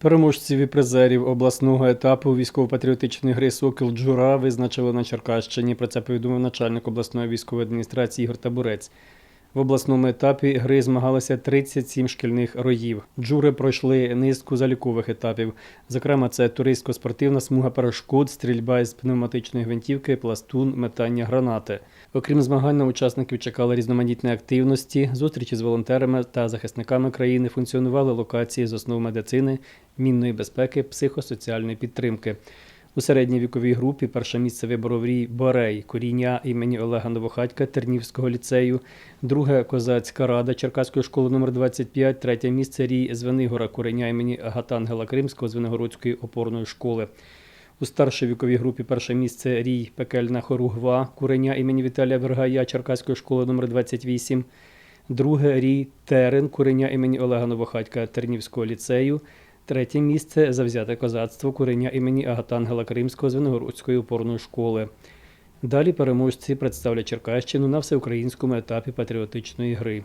Переможців і призерів обласного етапу військово-патріотичної гри Сокіл Джура визначили на Черкащині. Про це повідомив начальник обласної військової адміністрації Ігор Табурець. В обласному етапі гри змагалися 37 шкільних роїв. Джури пройшли низку залікових етапів. Зокрема, це туристсько-спортивна смуга перешкод, стрільба із пневматичної гвинтівки, пластун, метання гранати. Окрім змагань, на учасників чекали різноманітні активності, зустрічі з волонтерами та захисниками країни, функціонували локації з основ медицини, мінної безпеки, психосоціальної підтримки. У середній віковій групі перше місце виборов рій Борей, коріння імені Олега Новохатька Тернівського ліцею, друге Козацька рада Черкаської школи номер 25 третє місце рій Звенигора, коріння імені Агатангела Кримського Звенигородської опорної школи. У старшій віковій групі перше місце рій Пекельна Хоругва, куреня імені Віталія Вергая Черкаської школи номер 28 друге рій Терен, куреня імені Олега Новохатька Тернівського ліцею, третє місце завзяте козацтво, курення імені Агатангела Кримського з виногородської опорної школи. Далі переможці представлять Черкащину на всеукраїнському етапі патріотичної гри.